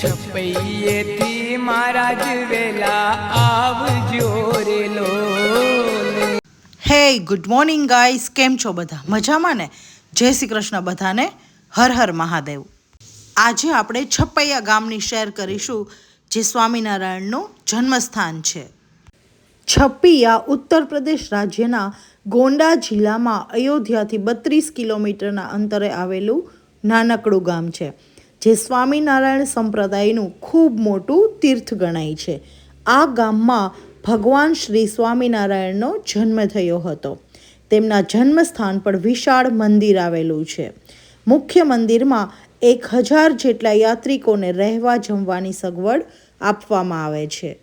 છપૈયેથી મહારાજ વેલા આવજો રે લો હે ગુડ મોર્નિંગ ગાઈસ કેમ છો બધા? મજામાં ને? જય શ્રી કૃષ્ણ બધાને. હર હર મહાદેવ. આજે આપણે છપૈયા ગામની શેર કરીશું, જે સ્વામિનારાયણનું જન્મસ્થાન છે. છપૈયા ઉત્તર પ્રદેશ રાજ્યના ગોંડા જિલ્લામાં અયોધ્યાથી બત્રીસ કિલોમીટરના અંતરે આવેલું નાનકડું ગામ છે. જે સ્વામિનારાયણ સંપ્રદાયનું ખૂબ મોટું તીર્થ ગણાય છે. આ ગામમાં ભગવાન શ્રી સ્વામિનારાયણનો જન્મ થયો હતો. તેમના જન્મસ્થાન પર વિશાળ મંદિર આવેલું છે. મુખ્ય મંદિરમાં એક હજાર જેટલા યાત્રિકોને રહેવા જમવાની સગવડ આપવામાં આવે છે.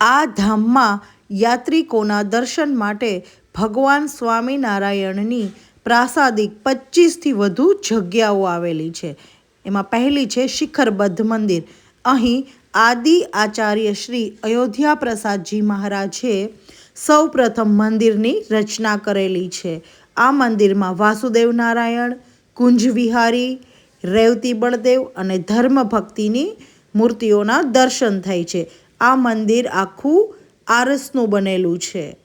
આ ધામમાં યાત્રિકોના દર્શન માટે ભગવાન સ્વામિનારાયણની પ્રાસાદિક પચીસથી વધુ જગ્યાઓ આવેલી છે. એમાં પહેલી છે શિખરબદ્ધ મંદિર. અહીં આદિ આચાર્ય શ્રી અયોધ્યા પ્રસાદજી મહારાજે સૌ પ્રથમ મંદિરની રચના કરેલી છે. આ મંદિરમાં વાસુદેવ નારાયણ કુંજ વિહારી રેવતી બળદેવ અને ધર્મ ભક્તિની મૂર્તિઓના દર્શન થાય છે. આ મંદિર આખું આરસનું બનેલું છે.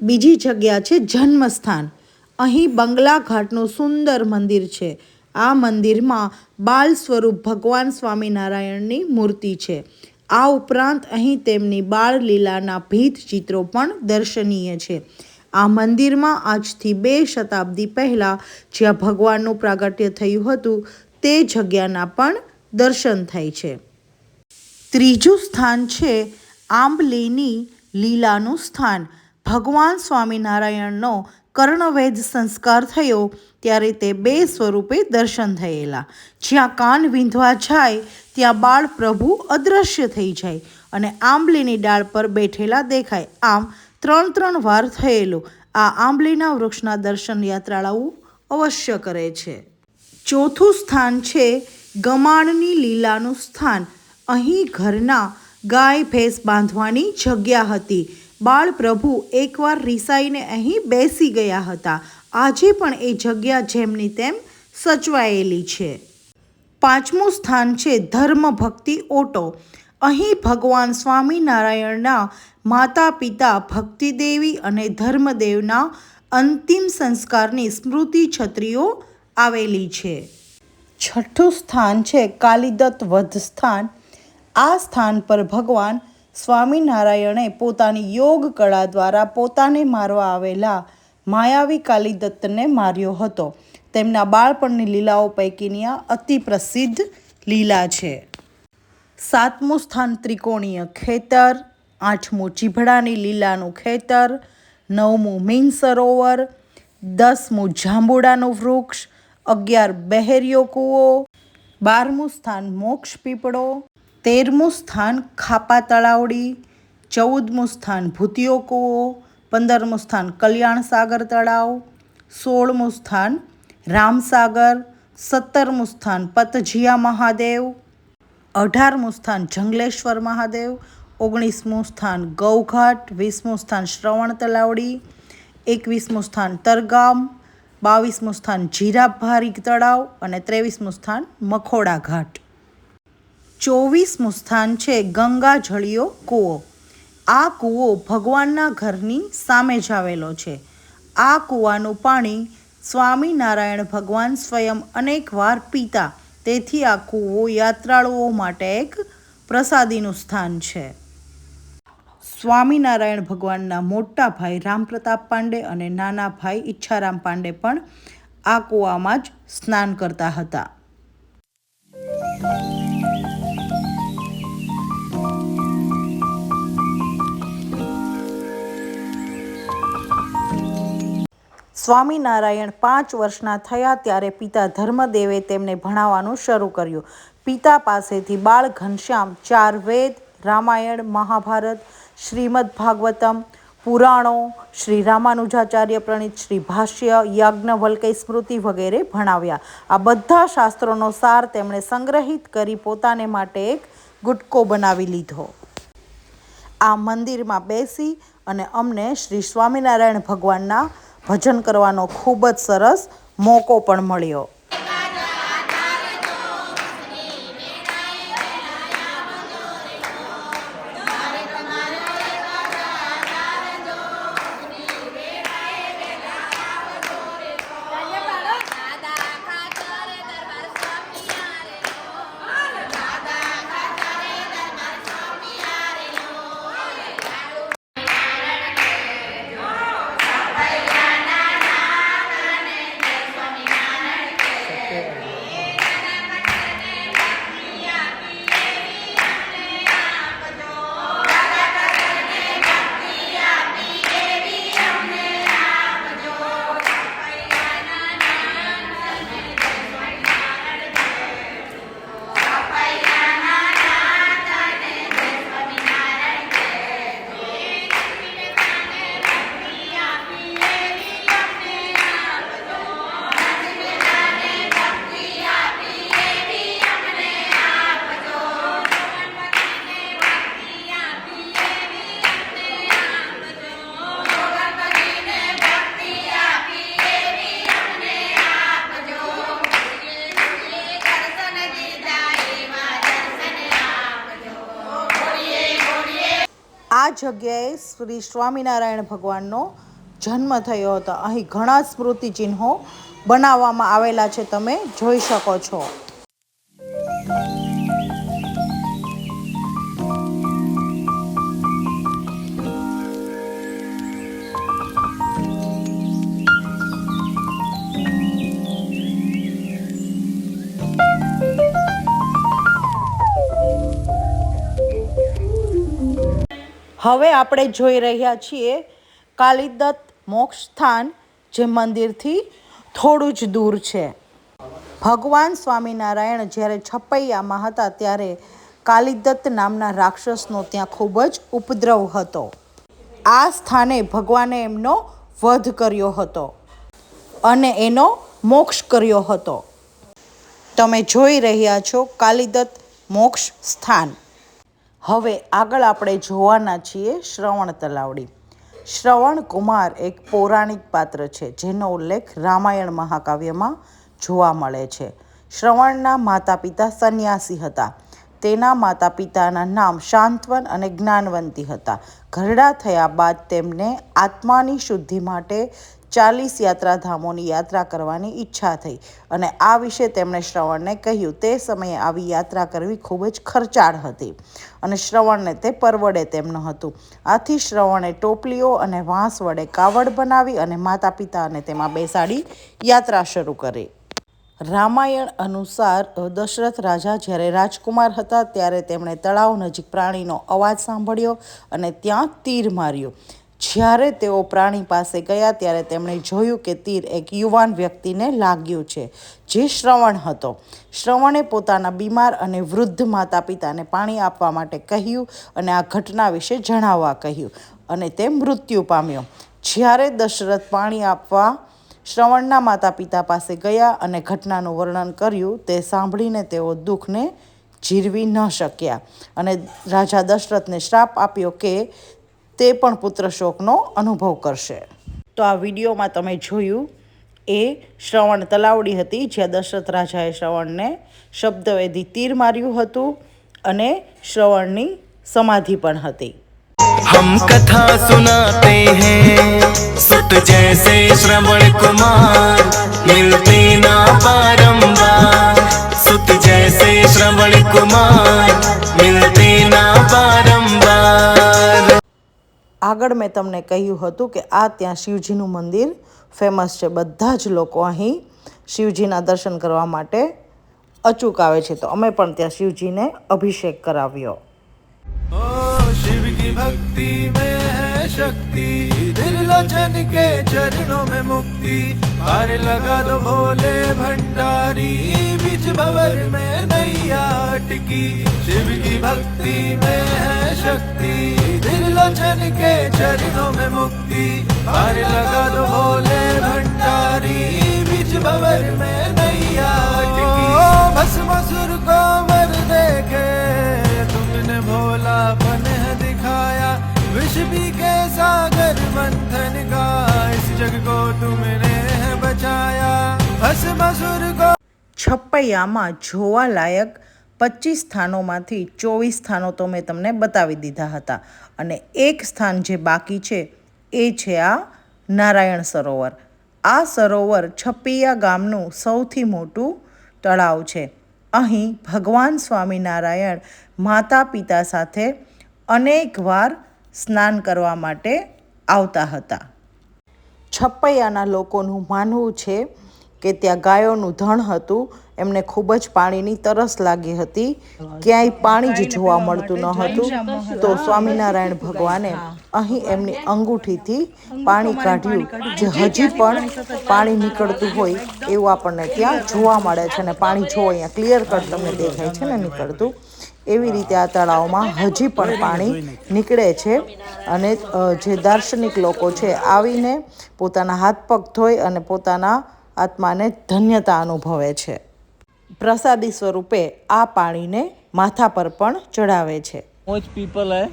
બીજી જગ્યા છે જન્મસ્થાન. અહીં બંગલા ઘાટનું સુંદર મંદિર છે. આ મંદિરમાં બાલ સ્વરૂપ ભગવાન સ્વામિનારાયણની મૂર્તિ છે. આ ઉપરાંત અહીં તેમની બાળ લીલાના ભીત ચિત્રો પણ દર્શનીય છે. આ મંદિરમાં આજથી બે શતાબ્દી પહેલાં જ્યાં ભગવાનનું પ્રાગટ્ય થયું હતું, તે જગ્યાના પણ દર્શન થાય છે. ત્રીજું સ્થાન છે આંબલીની લીલાનું સ્થાન. ભગવાન સ્વામિનારાયણનો કર્ણવેદ સંસ્કાર થયો, ત્યારે તે બે સ્વરૂપે દર્શન થયેલા. જ્યાં કાન વિંધવા જાય, ત્યાં બાળ પ્રભુ અદૃશ્ય થઈ જાય અને આંબલીની ડાળ પર બેઠેલા દેખાય. આમ ત્રણ ત્રણ વાર થયેલું. આ આંબલીના વૃક્ષના દર્શન યાત્રાળાઓ અવશ્ય કરે છે. ચોથું સ્થાન છે ગમાણની લીલાનું સ્થાન. અહીં ઘરના ગાય ભેંસ બાંધવાની જગ્યા હતી. બાળ પ્રભુ એકવાર રિસાઈને અહીં બેસી ગયા હતા. આજે પણ એ જગ્યા જેમની તેમ સચવાયેલી છે. પાંચમું સ્થાન છે ધર્મ ભક્તિ ઓટો. અહીં ભગવાન સ્વામિનારાયણના માતા પિતા ભક્તિદેવી અને ધર્મદેવના અંતિમ સંસ્કારની સ્મૃતિ છત્રીઓ આવેલી છે. છઠ્ઠું સ્થાન છે કાલિદત્ત વધ સ્થાન. આ સ્થાન પર ભગવાન સ્વામિનારાયણે પોતાની યોગ કળા દ્વારા પોતાને મારવા આવેલા માયાવી કાલિદત્તને માર્યો હતો. તેમના બાળપણની લીલાઓ પૈકીની આ અતિ પ્રસિદ્ધ લીલા છે. સાતમું સ્થાન ત્રિકોણીય ખેતર, આઠમું ચીભડાની લીલાનું ખેતર, નવમું મીન સરોવર, દસમું જાંબુડાનું વૃક્ષ, અગિયાર બહેરિયો કૂવો, બારમું સ્થાન મોક્ષ પીપળો તેરમું સ્થાન ખાપા તળાવડી, ચૌદમું સ્થાન ભૂતિયો કૂવો પંદરમું સ્થાન કલ્યાણ સાગર તળાવ, સોળમું સ્થાન રામસાગર, સત્તરમું સ્થાન પતજીયા મહાદેવ, અઢારમું સ્થાન જંગલેશ્વર મહાદેવ, ઓગણીસમું સ્થાન ગૌઘાટ, વીસમું સ્થાન શ્રવણ તલાવડી એકવીસમું સ્થાન તરગામ, બાવીસમું સ્થાન જીરાભારી તળાવ અને ત્રેવીસમું સ્થાન મખોડા ઘાટ. ચોવીસમું સ્થાન છે ગંગા જળિયો કૂવો. આ કૂવો ભગવાનના ઘરની સામે જ આવેલો છે. આ કૂવાનું પાણી સ્વામિનારાયણ ભગવાન સ્વયં અનેકવાર પીતા. તેથી આ કૂવો યાત્રાળુઓ માટે એક પ્રસાદીનું સ્થાન છે. સ્વામિનારાયણ ભગવાનના મોટા ભાઈ રામપ્રતાપ પાંડે અને નાના ભાઈ ઈચ્છારામ પાંડે પણ આ કૂવામાં જ સ્નાન કરતા હતા. સ્વામિનારાયણ પાંચ વર્ષના થયા ત્યારે પિતા ધર્મદેવે તેમને ભણાવવાનું શરૂ કર્યું. પિતા પાસેથી બાળ ઘનશ્યામ, ચાર વેદ, રામાયણ, મહાભારત, શ્રીમદ ભાગવતમ, પુરાણો, શ્રી રામાનુજાચાર્ય પ્રણીત, શ્રી ભાષ્ય, યાજ્ઞવલ્કય સ્મૃતિ વગેરે ભણાવ્યા. આ બધા શાસ્ત્રોનો સાર તેમણે સંગ્રહિત કરી પોતાને માટે એક ગુટકો બનાવી લીધો. આ મંદિરમાં બેસી અને અમને શ્રી સ્વામિનારાયણ ભગવાનના ભજન કરવાનો ખૂબ જ સરસ મોકો પણ મળ્યો. જગ્યાએ શ્રી સ્વામિનારાયણ ભગવાનનો જન્મ થયો હતો. અહીં ઘણા સ્મૃતિચિહ્નો બનાવવામાં આવેલા છે, તમે જોઈ શકો છો. હવે આપણે જોઈ રહ્યા છીએ કાલિદત્ત મોક્ષ સ્થાન જે મંદિરથી થોડું જ દૂર છે. ભગવાન સ્વામિનારાયણ જ્યારે છપૈયામાં હતા ત્યારે કાલિદત્ત નામના રાક્ષસનો ત્યાં ખૂબ જ ઉપદ્રવ હતો. આ સ્થાને ભગવાને એમનો વધ કર્યો હતો અને એનો મોક્ષ કર્યો હતો. તમે જોઈ રહ્યા છો કાલિદત્ત મોક્ષ સ્થાન હવે આગળ આપણે જોવાના છીએ શ્રવણ તલાવડી. શ્રવણ કુમાર એક પૌરાણિક પાત્ર છે, જેનો ઉલ્લેખ રામાયણ મહાકાવ્યમાં જોવા મળે છે. શ્રવણના માતા પિતા સંન્યાસી હતા. તેના માતા પિતાના નામ શાંતવન અને જ્ઞાનવંતી હતા. ઘરડા થયા બાદ તેમને આત્માની શુદ્ધિ માટે ચાલીસ યાત્રાધામોની યાત્રા કરવાની ઈચ્છા થઈ અને આ વિશે તેમણે શ્રવણને કહ્યું. તે સમયે આવી યાત્રા કરવી ખૂબ જ ખર્ચાળ હતી અને શ્રવણને તે પરવડે તેમ ન હતું. આથી શ્રવણે ટોપલીઓ અને વાંસ વડે કાવડ બનાવી અને માતા પિતાને તેમાં બેસાડી યાત્રા શરૂ કરી. રામાયણ અનુસાર દશરથ રાજા જ્યારે રાજકુમાર હતા ત્યારે તેમણે તળાવ નજીક પ્રાણીનો અવાજ સાંભળ્યો અને ત્યાં તીર માર્યું. જ્યારે તેઓ પ્રાણી પાસે ગયા ત્યારે તેમણે જોયું કે તીર એક યુવાન વ્યક્તિને લાગ્યું છે, જે શ્રવણ હતો. શ્રવણે પોતાના બીમાર અને વૃદ્ધ માતા પિતાને પાણી આપવા માટે કહ્યું અને આ ઘટના વિશે જણાવવા કહ્યું અને તે મૃત્યુ પામ્યો. જ્યારે દશરથ પાણી આપવા શ્રવણના માતા પિતા પાસે ગયા અને ઘટનાનું વર્ણન કર્યું. તે સાંભળીને તેઓ દુઃખને જીરવી ન શક્યા અને રાજા દશરથને શ્રાપ આપ્યો કે તે પણ પુત્ર શોકનો અનુભવ કરશે. તો આ વિડીયોમાં તમે જોયું એ શ્રવણ તલાવડી હતી, જ્યાં દશરથ રાજાએ શ્રવણને શબ્દવેદી તીર માર્યું હતું અને શ્રવણની સમાધિ પણ હતી. કથા સુનાતે હૈ सुत जैसे श्रवण कुमार मिलते ना बारंबार सुत जैसे श्रवण कुमार मिलते ना बारंबार આગળ મેં તમને કહ્યું હતું કે આ ત્યાં શિવજીનું મંદિર ફેમસ છે બધા જ લોકો અહીં શિવજીના દર્શન કરવા માટે અચૂક આવે છે તો અમે પણ ત્યાં શિવજીને અભિષેક કરાવ્યો ओ शिव की भक्ति में शक्ति त्रिलोचन के चरणों में मुक्ति। पार लगा दो भोले भंडारी, बीच भवर में नैया अटकी शिव की भक्ति में है शक्ति त्रिलोचन के चरणों में मुक्ति। पार लगा दो भोले भंडारी, बीच भवर में नैया अटकी भस्मासुर को विष भी के सागर मंथन का इस जग को तुमने है बचाया भस्मासुर को છપ્પૈયામાં જોવાલાયક પચીસ સ્થાનોમાંથી ચોવીસ સ્થાનો તો મેં તમને બતાવી દીધા હતા અને એક સ્થાન જે બાકી છે એ છે આ નારાયણ સરોવર આ સરોવર છપ્પૈયા ગામનું સૌથી મોટું તળાવ છે અહીં ભગવાન સ્વામિનારાયણ માતા પિતા સાથે અનેકવાર સ્નાન કરવા માટે આવતા હતા. છપ્પૈયાના લોકોનું માનવું છે કે ત્યાં ગાયોનું ધણ હતું, એમને ખૂબ જ પાણીની તરસ લાગી હતી. ક્યાંય પાણી જ જોવા મળતું ન હતું. તો સ્વામિનારાયણ ભગવાને અહીં એમની અંગૂઠીથી પાણી કાઢ્યું, જે હજી પણ પાણી નીકળતું હોય એવું આપણને ત્યાં જોવા મળે છે અને પાણી જો અહીંયા ક્લિયર કટ તમને દેખાય છે ને નીકળતું. એવી રીતે આ તળાવમાં હજી પણ પાણી નીકળે છે અને અ, જે દાર્શનિક લોકો છે આવીને પોતાના હાથ પગ ધોઈ અને પોતાના આત્માને ધન્યતા અનુભવે છે પ્રસાદી સ્વરૂપે આ પાણીને માથા પર પણ ચડાવે છે मोच पीपल है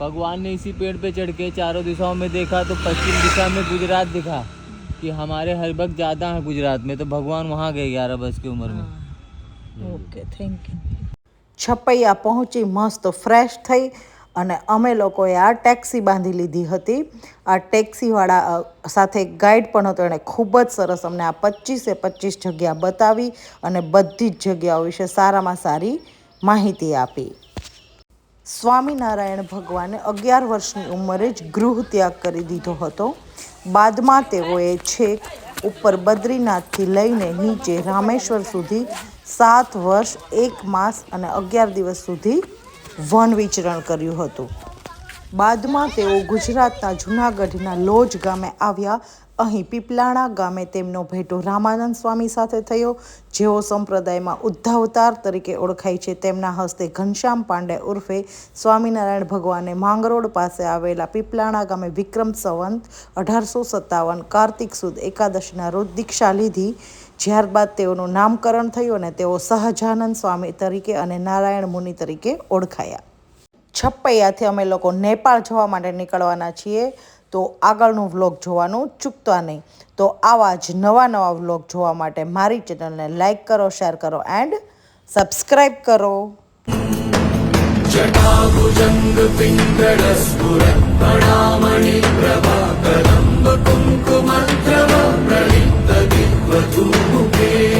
भगवान ने इसी पेड़ पे चढ़ के चारों दिशाओं में देखा तो पश्चिम दिशा में गुजरात दिखा कि हमारे हलबक ज़्यादा है गुजरात में तो भगवान वहाँ गए ग्यारह वर्ष की उम्र में ઓકે થેન્ક યુ છપૈયા પહોંચી મસ્ત ફ્રેશ થઈ અને અમે લોકોએ આ ટેક્સી બાંધી લીધી હતી. આ ટેક્સીવાળા સાથે ગાઈડ પણ હતો. એણે ખૂબ જ સરસ અમને આ પચીસે પચીસ જગ્યા બતાવી અને બધી જ જગ્યાઓ વિશે સારામાં સારી માહિતી આપી. સ્વામિનારાયણ ભગવાને અગિયાર વર્ષની ઉંમરે જ ગૃહ ત્યાગ કરી દીધો હતો. બાદમાં તેઓએ છેક ઉપર બદ્રીનાથથી લઈને નીચે રામેશ્વર સુધી સાત વર્ષ, એક માસ અને અગિયાર દિવસ સુધી વન વિચરણ કર્યું હતું. બાદમાં તેઓ ગુજરાતના જૂનાગઢના લોજ ગામે આવ્યા. અહીં પીપલાણા ગામે તેમનો ભેટો રામાનંદ સ્વામી સાથે થયો, જેઓ સંપ્રદાયમાં ઉદ્ધાવતાર તરીકે ઓળખાય છે. તેમના હસ્તે ઘનશ્યામ પાંડે ઉર્ફે સ્વામિનારાયણ ભગવાને માંગરોળ પાસે આવેલા પીપલાણા ગામે વિક્રમ સંવંત અઢારસો સત્તાવન, કાર્તિક સુદ એકાદશીના રોજ દીક્ષા લીધી. જ્યારબાદ તેઓનું નામકરણ થયું અને તેઓ સહજાનંદ સ્વામી તરીકે અને નારાયણ મુનિ તરીકે ઓળખાયા. છપ્પૈયાથી અમે લોકો નેપાળ જવા માટે નીકળવાના છીએ, તો આગળનું વ્લોગ જોવાનું ચૂકતા નહીં. તો આવા જ નવા નવા વ્લોગ જોવા માટે મારી ચેનલને લાઇક કરો, શેર કરો એન્ડ સબસ્ક્રાઈબ કરો. જટાભુજંગ પિંગળ સ્ફુરત્પણામણિ Prabha કદંબ but you will pay?